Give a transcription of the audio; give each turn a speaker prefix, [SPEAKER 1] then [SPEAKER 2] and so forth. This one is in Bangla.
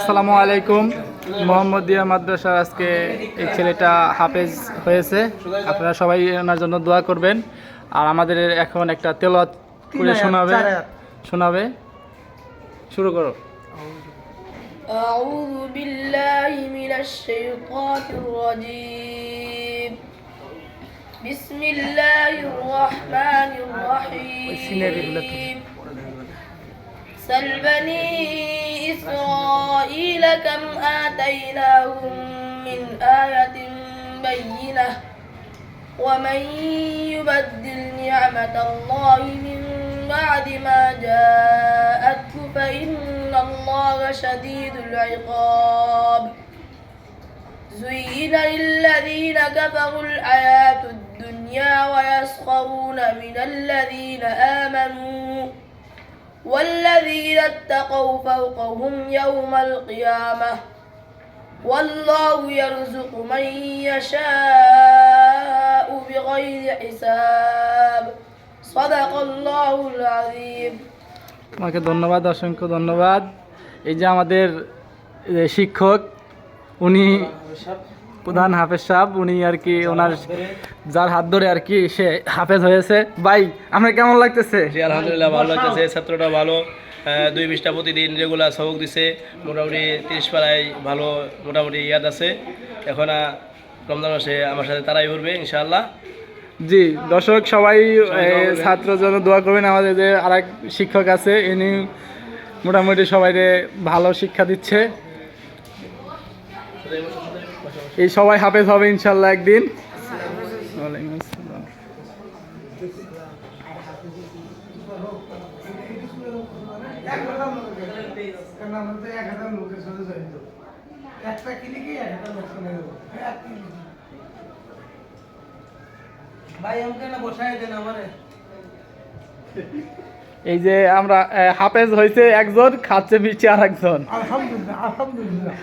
[SPEAKER 1] আসসালামু আলাইকুম মোহাম্মদিয়া মাদ্রাসার আজকে এই ছেলেটা হাফেজ হয়েছে আপনারা সবাই ওনার জন্য দোয়া করবেন আর আমাদের এখন একটা তেলাওয়াত করে শোনাবে শোনাবে শুরু করো
[SPEAKER 2] أعوذ بالله من الشيطان الرجيم بسم الله الرحمن الرحيم سل بني إسرائيل كم آتيناهم من آية بينة ومن يبدل نعمة الله من بعد ما جاءته فإن الله شديد العقاب. زين للذين كفروا الحياة الدنيا ويسخرون من الذين آمنوا والذين اتقوا فوقهم يوم القيامة والله يرزق من يشاء بغير حساب صدق الله العظيم
[SPEAKER 1] তোমাকে ধন্যবাদ অসংখ্য ধন্যবাদ এই যে আমাদের এ, শিক্ষক উনি প্রধান হাফেজ সাহেব উনি আর কি ওনার যার হাত ধরে আর কি সে হাফেজ হয়েছে। ভাই আপনার কেমন লাগতেছে?
[SPEAKER 3] জি আলহামদুলিল্লাহ ভালো লাগতেছে। ছাত্রটা ভালো। দুই বিশটা প্রতিদিন রেগুলার সবক দিছে। মোটামুটি তিরিশ পাড়ায় ভালো মোটামুটি ইয়াদ আছে। এখন রমজান মাসে আমার সাথে তারাই উঠবে ইনশাআল্লাহ।
[SPEAKER 1] জি দর্শক সবাই ছাত্র জন্য দোয়া করবেন। আমাদের যে আরেক শিক্ষক আছে ইনি মোটামুটি সবাইকে ভালো শিক্ষা দিচ্ছে। এই সবাই হাফেজ হবে ইনশাল্লাহ একদিন। এই যে আমরা হাফেজ হয়েছে একজন, খাচ্ছে মিষ্টি আর একজন
[SPEAKER 4] আলহামদুলিল্লাহ আলহামদুলিল্লাহ।